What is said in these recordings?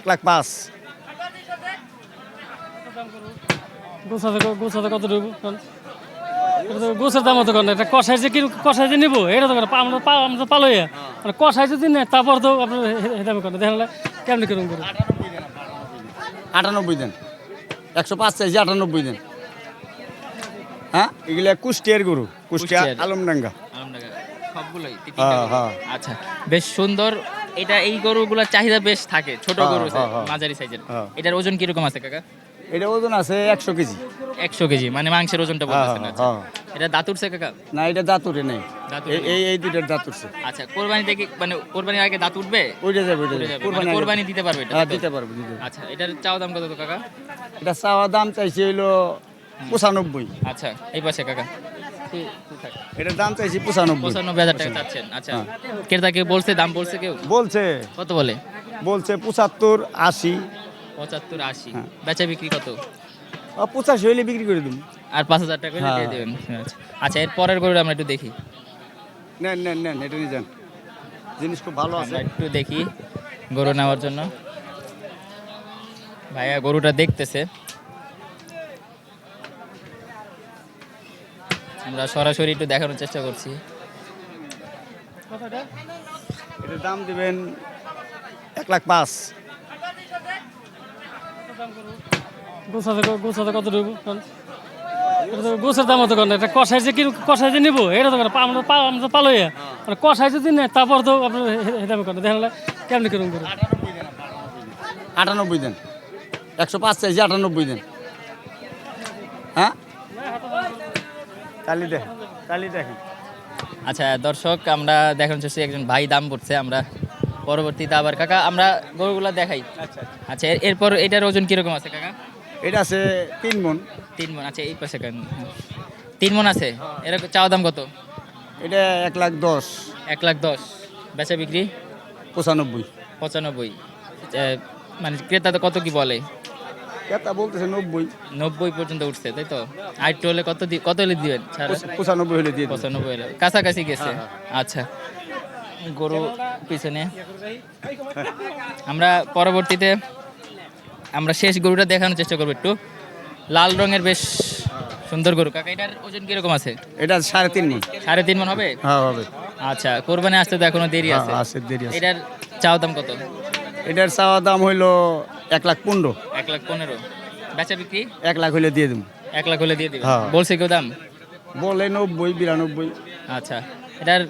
এক লাখ পাঁচ। গোছাতে গোছাতে কত দেবো এটা গোছের দাম তো একটা কষাই যে কিন কষাই যে নিবো এটা তো আমরা আমরা তো পালোই মানে কষাই যদি নেয় তারপর তো আপনার দামে করে দেখেন কেমনি কীরকম করে। আটানব্বই দেন। একশো পাঁচ চাইছি আটানব্বই দেন। হ্যাঁ? এগুলা কুষ্টিয়ার গরু কুষ্টিয়া কুষ্টিয়ার। আলমডাঙ্গা। সবগুলোই হ্যাঁ, হ্যাঁ। আচ্ছা বেশ সুন্দর এটা এই গরুগুলোর চাহিদা বেশ থাকে ছোট হ্যাঁ, গরু হ্যাঁ, হ্যাঁ। মাঝারি সাইজের। এটার ওজন কীরকম আছে কাকা? এটা ওজন আছে একশো কেজি। একশো কেজি মানে মাংসের ওজনটা বলতেছেন আচ্ছা। এটা দাঁতুরছে কাকা? না এটা দাঁতুরে নেই। দাঁতুরে এই- এই এই দুইটার দাঁতুরছে আচ্ছা কোরবানি থেকে মানে কোরবানির আগে দাঁত উঠবে? ওইটা যাবে ওইটা উঠে যাবে। কোরবানি মানে আগে- কোরবানি দিতে পারবে এটা দিতে পারবে দিতে আচ্ছা এটার চাও দাম কত কাকা? এটা চাওয়া দাম চাইছি হইল পঁচানব্বই। আচ্ছা এই পাশে কাকা। এটার দাম চাইছি পঁচানব্বই। পঁচানব্বই হাজার টাকা চাচ্ছেন। আচ্ছা বলছে দাম বলছে কেউ? বলছে। কত বলে? বলছে পঁচাত্তর আশি। পঁচাত্তর আশি। হ্যাঁ। বেচা বিক্রি কত? পঁচাশি হইলে বিক্রি করে দিন আর পাঁচ হাজার টাকা করে হ্যাঁ। দিয়ে দেবেন। আচ্ছা। আচ্ছা এর পরের গরুটা আমরা একটু দেখি। নেন নেন নেন এটা নিয়ে যান। জিনিস খুব ভালো আছে। একটু দেখি গরু নেওয়ার জন্য। ভাইয়া গরুটা দেখতেছে। আমরা সরাসরি একটু দেখানোর চেষ্টা করছি। এটার দাম দিবেন এক লাখ পাঁচ। গোছাতে গোছাতে কত দেবো এটা গোছের দাম কষাই যে কষাই যে নিবো এটা তো আমরা পা আমরা তো পালোই মানে কষাই যদি নেয় তারপর তো আপনার হে দামে করে দেখেন কেমনি কীরকম করে। আটানব্বই দেন। একশো পাঁচ চাইছি আটানব্বই দেন। হ্যাঁ? কালি দেখেন আচ্ছা দর্শক আমরা দেখানোর চেষ্টা একজন ভাই দাম পড়ছে আমরা পরবর্তীতে আবার কাকা আমরা গরুগুলা দেখাই। আচ্ছা এর- এরপর এটার ওজন কীরকম আছে কাকা? এটা আছে তিন মন। তিন মন আচ্ছা এই পাশে কেন। তিন মন আছে? এরকম চাওয়া দাম কত? এটা এক লাখ দশ। এক লাখ দশ। বেচা বিক্রি? পঁচানব্বই। পঁচানব্বই। মানে ক্রেতা তো কত কি বলে? এটা বলতেছে নব্বই। নব্বই পর্যন্ত উঠছে তাই তো? হলে কত কত হলে দিবেন? পঁচানব্বই হলে দিয়ে পঁচানব্বই হলে। কাছাকাছি গেছে। আচ্ছা। গরু পিছনে। আমরা পরবর্তীতে আমরা শেষ গরুটা দেখানোর চেষ্টা করব একটু। লাল রঙের বেশ সুন্দর গরু। কাকা এটার ওজন কীরকম আছে? এটা সাড়ে তিন মন। সাড়ে তিন মন হবে? হ্যাঁ হবে। আচ্ছা কোরবানি আসতে তো এখনও দেরি আছে। হ্যাঁ, দেরি আছে। এটার চাও দাম কত? এটার চাওয়া দাম হইল এক লাখ পনেরো। এক লাখ পনেরো। বেচা বিক্রি? এক লাখ হলে দিয়ে দেবো এক লাখ হলে দিয়ে দিবে হ্যাঁ। বলছে কেউ দাম? বলে নব্বই বিরানব্বই। আচ্ছা। এটার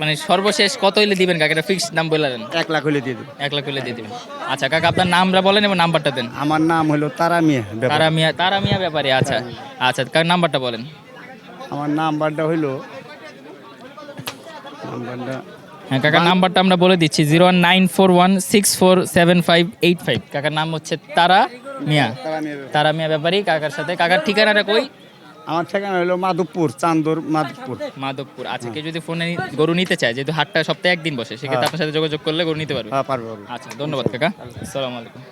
মানে সর্বশেষ কত হইলে দিবেন কাকা? এটা ফিক্সড দাম বলে দেন। এক লাখ হলে দিয়ে দেবো এক লাখ হলে দিয়ে দিবেন। আচ্ছা কাকা আপনার নামটা বলেন এবং নাম্বারটা দেন। আমার নাম হলো তারা মিয়া ব্যাপারী। তারা মিয়া তারা মিয়া ব্যাপারে আচ্ছা। আচ্ছা কার নাম্বারটা বলেন? আমার নাম্বারটা হইল নাম্বারটা হ্যাঁ কাকার নাম্বারটা আমরা বলে দিচ্ছি zero one nine four one six four seven five eight five. কাকার নাম হচ্ছে তারা মিয়া। তারা মিয়া ব্যাপারী। কাকার সাথে। কাকার ঠিকানাটা কই? আমার ঠিকানা হলো মাধবপুর চান্দর মাধবপুর। মাধবপুর। আচ্ছা কেউ যদি ফোনে গরু নিতে চায় যেহেতু হাটটা সপ্তাহে একদিন বসে সেক্ষেত্রে আপনার সাথে যোগাযোগ করলে গরু নিতে পারবে। হ্যাঁ পারবে। আচ্ছা ধন্যবাদ কাকা। আসসালামু আলাইকুম।